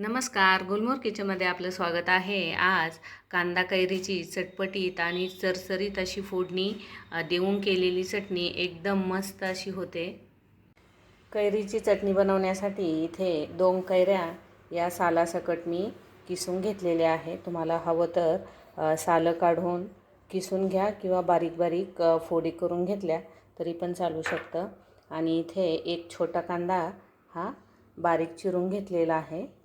नमस्कार गुलमोर किचनमध्ये आपलं स्वागत आहे. आज कांदा कैरीची चटपटीत आणि चरचरीत अशी फोडणी देऊन केलेली चटणी एकदम मस्त अशी होते. कैरीची चटणी बनवण्यासाठी इथे दोन कैऱ्या या सालासकट मी किसून घेतलेल्या आहे तुम्हाला हवं तर सालं काढून किसून घ्या किंवा बारीक बारीक फोडी करून घेतल्या तरी पण चालू शकतं. आणि इथे एक छोटा कांदा हा बारीक चिरून घेतलेला आहे.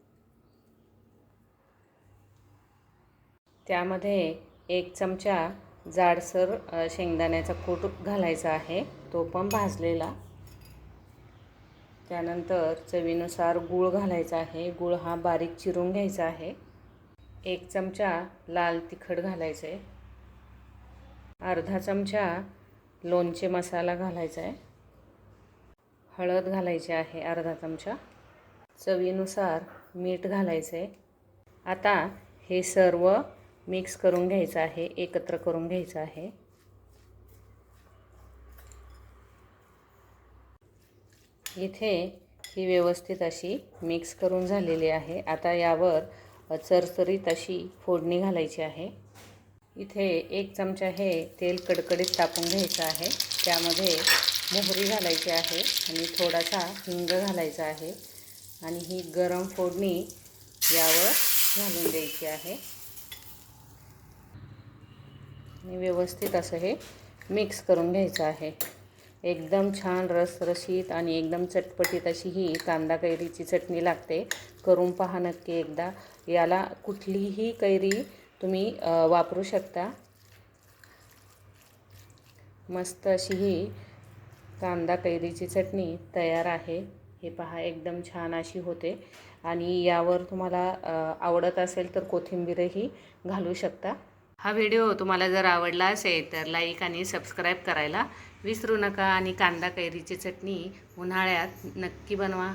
त्यामध्ये एक चमचा जाडसर शेंगदाण्याचा कूट घालायचा आहे. तो पण भाजलेला. त्यानंतर चवीनुसार गूळ घालायचा आहे. गूळ हा बारीक चिरून घ्यायचा आहे. एक चमचा लाल तिखट घालायचं आहे अर्धा चमचा लोणचे मसाला घालायचा आहे हळद घालायची आहे अर्धा चमचा. चवीनुसार मीठ घालायचं आहे आता हे सर्व मिक्स करून घ्यायचं आहे एकत्र करून घ्यायचं आहे. इथे ही व्यवस्थित अशी मिक्स करून झालेली आहे. आता यावर चरचरीत अशी फोडणी घालायची आहे. इथे एक चमचा हे तेल कडकडीत टाकून घ्यायचं आहे. त्यामध्ये मोहरी घालायची आहे आणि थोडासा हिंग घालायचा आहे. आणि ही गरम फोडणी यावर घालून द्यायची आहे. आणि व्यवस्थित असं हे मिक्स करून घ्यायचं आहे. एकदम छान रसरशीत आणि एकदम चटपटीत अशी ही कांदा कैरीची चटणी लागते. करून पहा नक्की एकदा. याला कुठलीही कैरी तुम्ही वापरू शकता. मस्त अशी ही कांदा कैरीची चटणी तयार आहे. हे पहा एकदम छान अशी होते. आणि यावर तुम्हाला आवडत असेल तर कोथिंबीरही घालू शकता. हा व्हिडिओ तुम्हाला जर आवडला असेल तर लाईक आणि सबस्क्राईब करायला विसरू नका आणि कांदा कैरीची चटणी उन्हाळ्यात नक्की बनवा.